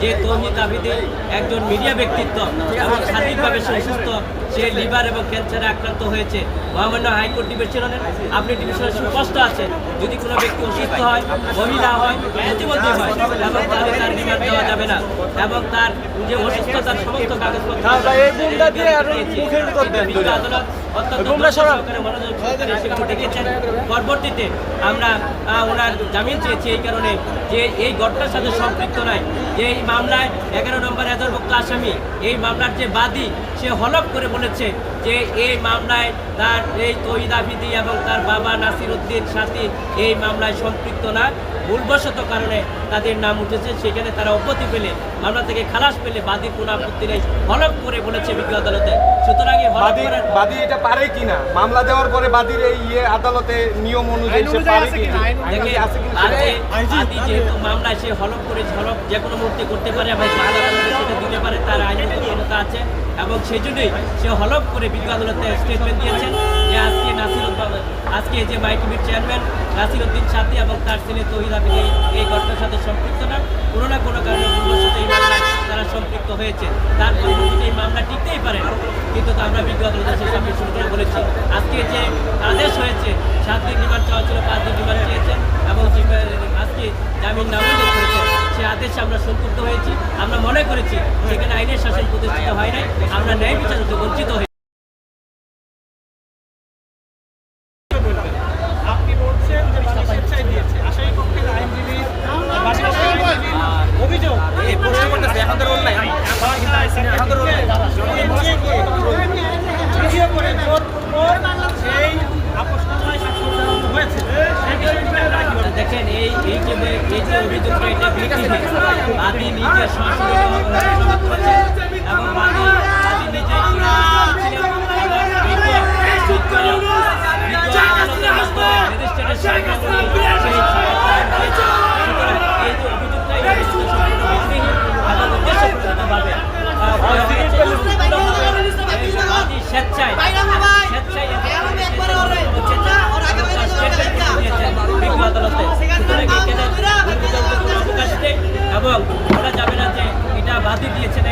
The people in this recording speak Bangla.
যে তৌহিদ আবিদি একজন মিডিয়া ব্যক্তিত্ব এবং শারীরিকভাবে সে অসুস্থ সে লিভার এবং ক্যান্সারে আক্রান্ত হয়েছে। মহামান্য হাইকোর্ট ডিভিশনের আপনি ডিভিশনের সুস্পষ্ট আছে যদি কোনো ব্যক্তি অসুস্থ হয় মহিলা হয় প্রতিবন্ধী হয় এবং তাহলে তার লিভার দেওয়া যাবে না। এবং তার যে অসুস্থতার সমস্ত কাগজপত্র। আদালত পরবর্তীতে আমরা ওনার জামিন চেয়েছি এই কারণে যে এই ঘটনার সাথে সম্পৃক্ত নয় যে এই মামলায় এগারো নম্বর এজারভুক্ত আসামি এই মামলার যে বাদী সে হলফ করে বলেছে যে এই মামলায় তার এই তহিদ আফিদি এবং তার বাবা নাসির উদ্দিন সাথী এই মামলায় সম্পৃক্ত না। ভুলবশত কারণে তাদের নাম উঠেছে। সেখানে তারা অব্যাহতি পেলে মামলা থেকে খালাস পেলে বাদীর কোনো আপত্তি নেই হলফ করে বলেছে বিজ্ঞ আদালতে। সুতরাং এই হলফ বাদী করার বাদী এটা পারে কিনা? মামলা দেওয়ার পরে বাদীর এই ইয়ে আদালতে নিয়ম অনুযায়ী সে পারে কিনা? দেখে যেহেতু মামলায় সে হলফ করে হলফ যে কোনো মুহূর্তে করতে পারে এবং আদালতে সেটা দিতে পারে তার আইনগত ক্ষমতা আছে? এবং সেই জন্যই সে হলফ করে বিজ্ঞ আদালতে স্টেটমেন্ট দিয়েছেন যে আজকে নাসির আজকে যে মাইটিভির চেয়ারম্যান নাসির উদ্দিন সাথী এবং তার ছেলে তহিদ আবিদ এই ঘটনার সাথে সম্পৃক্ত না। কোনো না কোনো কারণে ভুলবশত এই মামলায় তারা সম্পৃক্ত হয়েছে। তার পরবর্তীতে এই মামলা টিকতেই পারে। কিন্তু আমরা বিজ্ঞ আদালতে সেই সামনে শুরু করে বলেছি। আজকে যে আদেশ হয়েছে, সাত দিন রিমান্ড চাওয়া ছিল, পাঁচ দিন রিমান্ড চেয়েছেন এবং আজকে জামিন নামঞ্জুর করেছেন। সে আদেশে আমরা সন্তুষ্ট হয়েছি। আমরা মনে করেছি। সেখানে আইনের শাসন প্রতিষ্ঠিত হয় নাই। আমরা ন্যায় বিচার হতে বঞ্চিত হয়েছি দেখেন এই এই যে এই যে অভিযোগটা এটা ভিত্তিহীন বাদী নিজে সরাসরি অভিযোগ করেছেন এবং বাদী বাদী নিজে ছিলেন এবং এটা বাদী